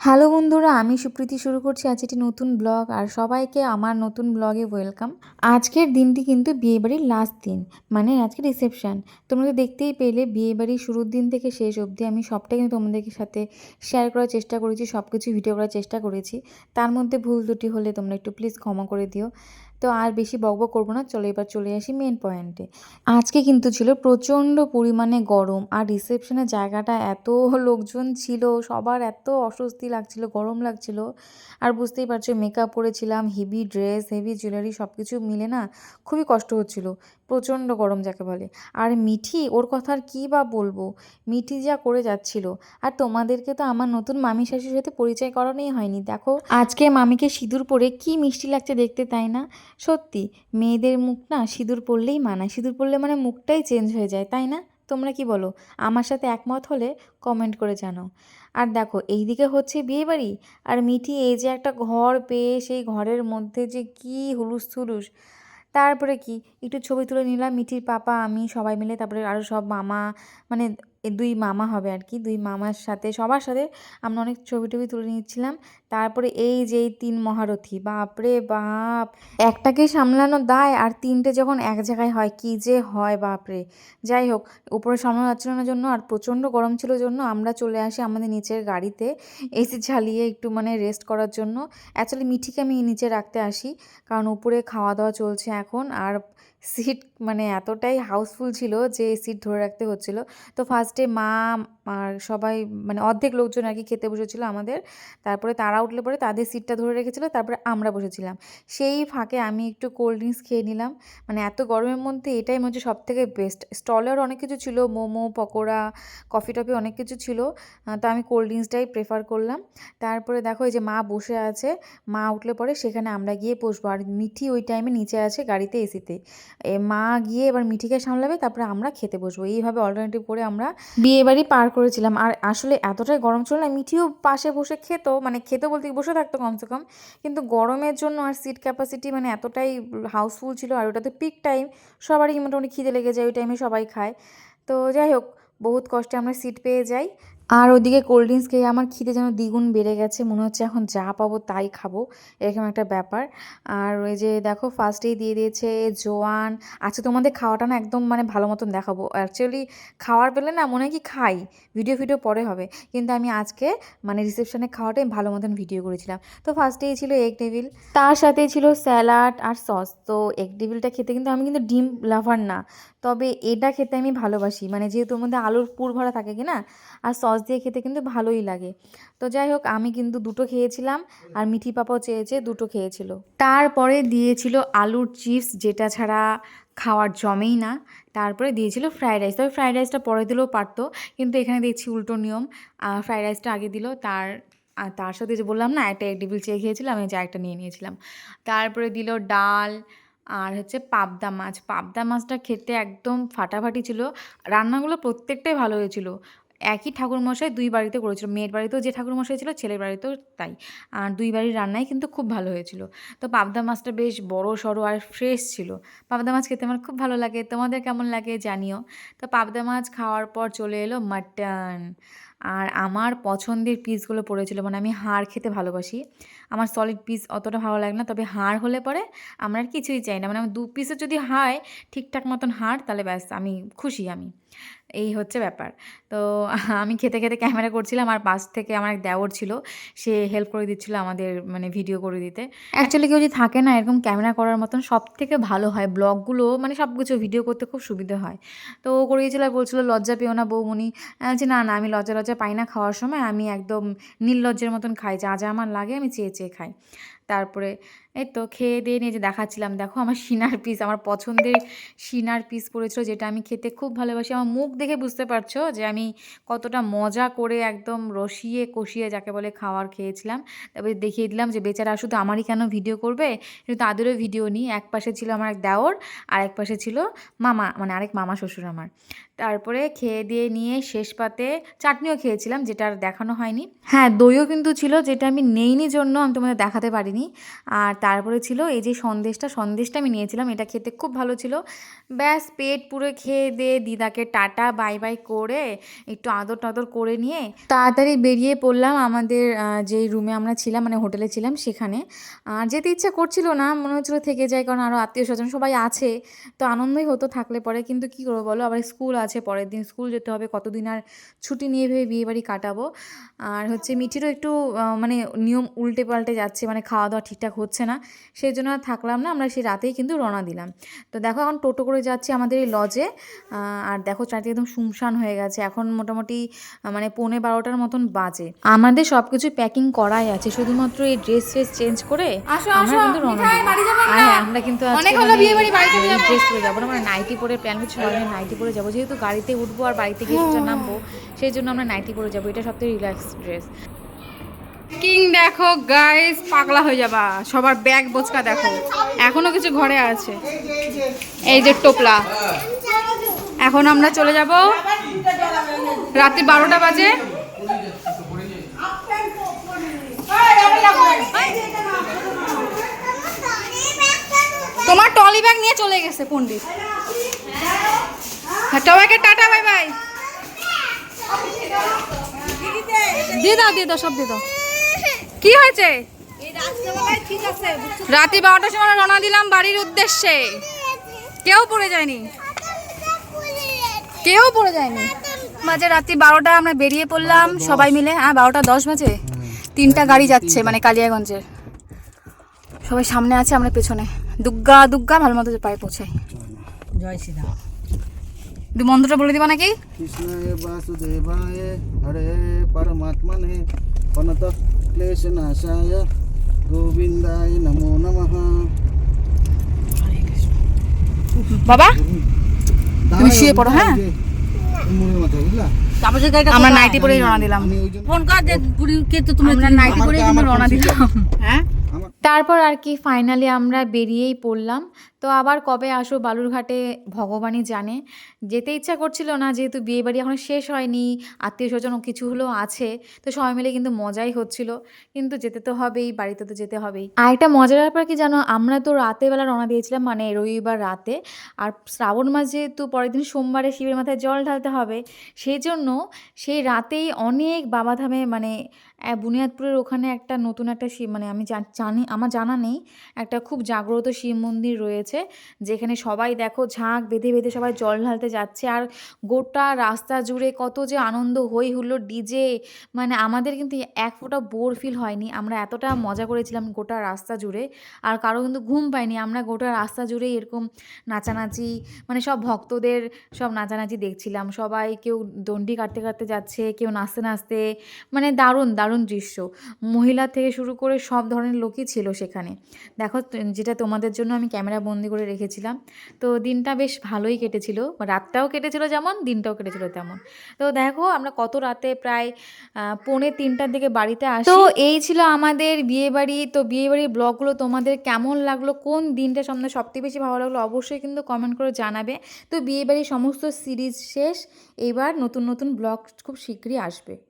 Hello বন্ধুরা, আমি সুপ্রীতি শুরু করছি আজ একটি নতুন ব্লগ আর সবাইকে আমার নতুন ব্লগে ওয়েলকাম। আজকের দিনটি কিন্তু বিয়েবাড়ির লাস্ট দিন মানে আজকে রিসেপশান তোমরা তো দেখতেই পেলে, বিয়েবাড়ির শুরুর দিন থেকে শেষ অবধি আমি সবটাই কিন্তু তোমাদের সাথে শেয়ার করার চেষ্টা করেছি সব কিছু ভিডিও করার চেষ্টা করেছি। তার মধ্যে ভুল দুটি হলে তোমরা একটু প্লিজ ক্ষমা করে দিও। তো আর বেশি বকবক করব না, চলো এবার চলে আসি মেন পয়েন্টে আজকে কিন্তু ছিল প্রচণ্ড পরিমাণে গরম আর রিসেপশনের জায়গাটা এত লোকজন ছিল, সবার এত অস্বস্তি লাগছিল, গরম লাগছিল। আর বুঝতেই পারছ মেকআপ করেছিলাম হেভি ড্রেস হেভি জুয়েলারি সব কিছু মিলে না খুবই কষ্ট হচ্ছিল। প্রচণ্ড গরম যাকে বলে। আর মিঠি, ওর কথা আর কী বা বলব? মিঠি যা করে যাচ্ছিল। আর তোমাদেরকে তো আমার নতুন মামি শাশুর সাথে পরিচয় করানোই হয়নি। দেখো, আজকে মামিকে সিঁদুর পরে কি মিষ্টি লাগছে দেখতে, তাই না? সত্যি, মেয়েদের মুখ না সিঁদুর পরলেই মানায়। সিঁদুর পরলে মানে মুখটাই চেঞ্জ হয়ে যায়, তাই না? তোমরা কি বলো? আমার সাথে একমত হলে কমেন্ট করে জানাও। আর দেখো, এইদিকে হচ্ছে বিয়েবাড়ি। আর মিঠি এই যে একটা ঘর পেয়ে সেই ঘরের মধ্যে যে কি হুলুস থুলুস তারপরে কি? একটু ছবি তুলে নিলাম, মিঠির পাপা, আমি, সবাই মিলে। তারপরে আরও সব মামা মানে দুই মামা হবে আর কি, দুই মামার সাথে, সবার সাথে আমরা অনেক ছবি টবি তুলে নিচ্ছিলাম তারপরে এই যে এই তিন মহারথী, বাপরে বাপ। একটাকে সামলানো দায় আর তিনটে যখন এক জায়গায় হয়, কি যে হয় বাপরে। যাই হোক, উপরে সামলানো যাচ্ছিল জন্য আর প্রচণ্ড গরম ছিল জন্য আমরা চলে আসি আমাদের নিচের গাড়িতে এসি ঝালিয়ে একটু মানে রেস্ট করার জন্য। অ্যাকচুয়ালি মিঠিকে আমি নিচে রাখতে আসি, কারণ উপরে খাওয়া দাওয়া চলছে এখন। আর সিট মানে এতটাই হাউসফুল ছিল যে সিট ধরে রাখতে হচ্ছিল। তো ফার্স্টে মা আর সবাই মানে অর্ধেক লোকজন আর কি খেতে বসেছিল আমাদের। তারপরে তারা উঠলে পরে তাদের সিটটা ধরে রেখেছিল, তারপরে আমরা বসেছিলাম। সেই ফাঁকে আমি একটু কোল্ড ড্রিঙ্কস খেয়ে নিলাম। মানে এত গরমের মধ্যে এটাই মনে হচ্ছে সব থেকে বেস্ট স্টলের অনেক কিছু ছিল, মোমো, পকোড়া কফি টফি অনেক কিছু ছিল। তো আমি কোল্ড ড্রিঙ্কসটাই প্রেফার করলাম। তারপরে দেখো এই যে মা বসে আছে, মা উঠলে পরে সেখানে আমরা গিয়ে বসবো। আর মিঠি ওই টাইমে নিচে আছে গাড়িতে এসিতে মা গিয়ে এবার মিঠিকে সামলাবে, তারপরে আমরা খেতে বসবো। এইভাবে অল্টারনেটিভ করে আমরা বিয়ে বাড়ি পার করেছিলাম। আর আসলে এতটাই গরম ছিল না মিঠিও পাশে বসে খেত মানে খেতে বলতে বসে থাকতো কমসে কম, কিন্তু গরমের জন্য আর সিট ক্যাপাসিটি মানে এতটাই হাউসফুল ছিল আর ওটাতে পিক টাইম সবারই মোটামুটি খিদে লেগে যায়, ওই টাইমে সবাই খায়। তো যাই হোক, বহুত কষ্টে আমরা সিট পেয়ে যাই। আর ওদিকে কোল্ড ড্রিঙ্কস খেয়ে আমার খিদে যেন দ্বিগুণ বেড়ে গেছে, মনে হচ্ছে এখন যা পাবো তাই খাব, এরকম একটা ব্যাপার। আর ওই যে দেখো ফার্স্টেই দিয়ে দিয়েছে জোয়ান আচ্ছা তোমাদের খাওয়াটা না একদম মানে ভালো মতন দেখাবো। অ্যাকচুয়ালি খাওয়ার পেলে না মনে হয় কি খাই ভিডিও ভিডিও পরে হবে, কিন্তু আমি আজকে মানে রিসেপশনে খাওয়াটাই ভালো মতন ভিডিও করেছিলাম। তো ফার্স্টেই ছিল এগ টেবিল তার সাথে ছিল স্যালাড আর সস তো এগ টেবিলটা খেতে কিন্তু আমি কিন্তু ডিম লাভার না। তবে এটা খেতে আমি ভালোবাসি। মানে যেহেতু মধ্যে আলুর পুর ভরা থাকে কি না আর সস দিয়ে খেতে কিন্তু ভালোই লাগে। তো যাই হোক, আমি কিন্তু দুটো খেয়েছিলাম আর মিঠি পাপাও চেয়েছে দুটো খেয়েছিল। তারপরে দিয়েছিল আলুর চিপস, যেটা ছাড়া খাওয়ার জমেই না। তারপরে দিয়েছিল ফ্রায়েড রাইস তবে ফ্রায়েড রাইসটা পরে দিলেও পারতো, কিন্তু এখানে দেখছি উল্টো নিয়ম। ফ্রায়েড রাইসটা আগে দিল, তার আর তার সাথে যে বললাম না, একটা এক টেবিল চেয়ে খেয়েছিলাম, আমি যা একটা নিয়ে নিয়েছিলাম। তারপরে দিল ডাল আর হচ্ছে পাবদা মাছ। পাবদা মাছটা খেতে একদম ফাটাফাটি ছিল। রান্নাগুলো প্রত্যেকটাই ভালো হয়েছিল। একই ঠাকুরমশাই দুই বাড়িতে করেছিল। মেয়ের বাড়িতেও যে ঠাকুরমশাই ছিল, ছেলের বাড়িতেও তাই। আর দুই বাড়ির রান্নাই কিন্তু খুব ভালো হয়েছিল। তো পাবদা মাছটা বেশ বড় সড়ো আর ফ্রেশ ছিল। পাবদা মাছ খেতে আমার খুব ভালো লাগে। তোমাদের কেমন লাগে জানিও। তো পাবদা মাছ খাওয়ার পর চলে এলো মাটন আর আমার পছন্দের পিসগুলো পড়েছিল মানে আমি হাড় খেতে ভালোবাসি। আমার সলিড পিস অতটা ভালো লাগে না, তবে হাড় হলে পরে আমরা আর কিছুই চাই না। মানে আমার দু পিসও যদি হয়, ঠিকঠাক মতন হাড়, তাহলে ব্যাস, আমি খুশি আমি। এই হচ্ছে ব্যাপার। তো আমি খেতে খেতে ক্যামেরা করছিলাম আর পাশ থেকে আমার এক দেওর ছিল সে হেল্প করে দিচ্ছিল আমাদের মানে ভিডিও করে দিতে। অ্যাকচুয়ালি কেউ যদি থাকে না এরকম ক্যামেরা করার মতন সব থেকে ভালো হয় ব্লগগুলো মানে সব কিছু ভিডিও করতে খুব সুবিধা হয়। তো ও করিয়েছিল আর বলছিলো লজ্জা পেও না বৌমনি। বলছি, না না আমি লজ্জা লজ্জা পাই না খাওয়ার সময়। আমি একদম নির্লজ্জের মতন খাই। যা যা আমার লাগে আমি চেয়ে চেয়ে খাই। তারপরে এই তো খেয়ে দিয়ে নিয়ে যে দেখাচ্ছিলাম, দেখো আমার সিনার পিস আমার পছন্দের সিনার পিস পড়েছিল যেটা আমি খেতে খুব ভালোবাসি। আমার মুখ দেখে বুঝতে পারছ যে আমি কতটা মজা করে একদম রসিয়ে কষিয়ে যাকে বলে খাওয়ার খেয়েছিলাম। তারপরে দেখিয়ে দিলাম যে বেচারা শুধু আমারই কেন ভিডিও করবে? কিন্তু তাদেরও ভিডিও নিই। এক পাশে ছিল আমার এক দেওর, আর এক পাশে ছিল মামা মানে আরেক মামা শ্বশুর আমার। তারপরে খেয়ে দিয়ে নিয়ে শেষ পাতে চাটনিও খেয়েছিলাম, যেটা আর দেখানো হয়নি। হ্যাঁ দইও কিন্তু ছিল, যেটা আমি নেইনি জন্য আমি তোমাদের দেখাতে পারিনি। হয়নি আর তারপরে ছিল এই যে সন্দেশটা সন্দেশটা আমি নিয়েছিলাম, এটা খেতে খুব ভালো ছিল। ব্যাস, পেট পুরো খেয়ে দিয়ে দিদাকে টাটা, বাই বাই করে একটু আদর টাদর করে নিয়ে তাড়াতাড়ি বেরিয়ে পড়লাম আমাদের যেই রুমে আমরা ছিলাম মানে হোটেলে ছিলাম সেখানে। আর যেতে ইচ্ছা করছিল না, মনে হচ্ছিল থেকে যায়, কারণ আরও আত্মীয় স্বজন সবাই আছে, তো আনন্দই হতো থাকলে পরে। কিন্তু কী করব বলো, আবার স্কুল আছে পরের দিন, স্কুল যেতে হবে, কতদিন আর ছুটি নিয়ে ভেবে বিয়ে বাড়ি কাটাবো। আর হচ্ছে মিঠিরও একটু মানে নিয়ম উল্টে পাল্টে যাচ্ছে মানে খাওয়া দাওয়া ঠিকঠাক হচ্ছে না সেই জন্য আর থাকলাম না আমরা সেই রাতেই কিন্তু রওনা দিলাম। তো দেখো এখন টোটো করে যাচ্ছি আমাদের এই লজে আর দেখো চারদিকে একদম শুমশান হয়ে গেছে এখন মোটামুটি মানে পৌনে বারোটার মতন বাজে। আমাদের সব কিছু প্যাকিং করাই আছে শুধুমাত্র এই ড্রেস ফ্রেস চেঞ্জ করে আমরা কিন্তু রওনা হ্যাঁ আমরা কিন্তু ড্রেস পরে যাব না আমরা নাইটি পরে প্ল্যান করছি সবাই নাইটি পরে যাব যেহেতু গাড়িতে উঠবো আর বাড়িতে গিয়ে নামবো সেই জন্য আমরা নাইটি পরে যাব এটা সবথেকে রিল্যাক্স ড্রেস কিং দেখো গাইস পাগলা হয়ে যাবা। সবার ব্যাগ বোচকা দেখো। এখনও কিছু ঘরে আছে। এই যে টোপলা। এখন আমরা চলে যাব রাত্রি বারোটা বাজে। তোমার টলি ব্যাগ নিয়ে চলে গেছে পন্ডিত হ্যাঁ সবাইকে টাটা বাই বাই দিয়ে দাও দাও, সব দিয়ে দাও। কি হয়েছে? রাতে বারোটার সময় রওনা দিলাম বাড়ির উদ্দেশ্যে। কেউ পড়ে যায়নি। কেউ পড়ে যায়নি। মাঝে রাত্রি বারোটা আমরা বেরিয়ে পড়লাম সবাই মিলে। হ্যাঁ বারোটা দশ বাজে। তিনটা গাড়ি যাচ্ছে মানে কালিয়াগঞ্জের। সবাই সামনে আছে আমরা পেছনে। দুগ্গা দুগ্গা ভালো মতো পায়ে পৌঁছাই। জয় শ্রীরাম। দু মন্ত্রটা বলে দিবা নাকি? কৃষ্ণায় বাসুদেবায় হরে পরমাত্মনে নাশায় গোবিন্দায় নমো নমঃ বাবা? তুমি শুয়ে পড়ো, হ্যাঁ? আমরা নাইটি পরেই রওনা দিলাম। ফোন কর যে তো তুমি নাইটি কিন্তু রওনা দিলাম। হ্যাঁ? তারপর আর কি ফাইনালি আমরা বেরিয়েই পড়লাম। তো আবার কবে আসো বালুরঘাটে, ভগবানই জানে। যেতে ইচ্ছা করছিল না, যেহেতু বিয়ে বাড়ি এখনও শেষ হয়নি আত্মীয় স্বজন কিছু হলেও আছে, তো সবাই মিলে কিন্তু মজাই হচ্ছিল। কিন্তু যেতে তো হবেই, বাড়িতে তো যেতে হবেই। আর একটা মজার ব্যাপার কি জানো, আমরা তো রাতে বেলা রওনা দিয়েছিলাম মানে রবিবার রাতে। আর শ্রাবণ মাস যেহেতু পরের দিন সোমবারে শিবের মাথায় জল ঢালতে হবে সেই জন্য সেই রাতেই অনেক বাবাধামে মানে বুনিয়াদপুরের ওখানে একটা নতুন একটা শিব মানে আমি জানি, আমার জানা নেই, একটা খুব জাগ্রত শিব মন্দির রয়েছে। যেখানে সবাই দেখো ঝাঁক বেঁধে বেঁধে সবাই জল ঢালতে যাচ্ছে। আর গোটা রাস্তা জুড়ে কত যে আনন্দ হই হুল্লো ডিজে মানে আমাদের কিন্তু এক ফোঁটা বোর ফিল হয়নি। আমরা এতটা মজা করেছিলাম গোটা রাস্তা জুড়ে, আর কারও কিন্তু ঘুম পায়নি। আমরা গোটা রাস্তা জুড়ে এরকম নাচানাচি মানে সব ভক্তদের সব নাচানাচি দেখছিলাম। সবাই কেউ দণ্ডি কাটতে কাটতে যাচ্ছে, কেউ নাচতে নাচতে মানে দারুণ দারুণ দৃশ্য। মহিলা থেকে শুরু করে সব ধরনের লোকই ছিল সেখানে। দেখো, যেটা তোমাদের জন্য আমি ক্যামেরা করে রেখেছিলাম। তো দিনটা বেশ ভালোই কেটেছিল। রাতটাও কেটেছিল যেমন, দিনটাও কেটেছিল তেমন। তো দেখো, আমরা কত রাতে প্রায় পৌনে তিনটার দিকে বাড়িতে আসি। তো এই ছিল আমাদের বিয়ে বাড়ি তো বিয়ে বাড়ির ব্লগগুলো তোমাদের কেমন লাগল? কোন দিনটা সামনে সবথেকে বেশি ভালো লাগল? অবশ্যই কিন্তু কমেন্ট করে জানাবে। তো বিয়ে বাড়ির সমস্ত সিরিজ শেষ। এবার নতুন নতুন ব্লগ খুব শীঘ্রই আসবে।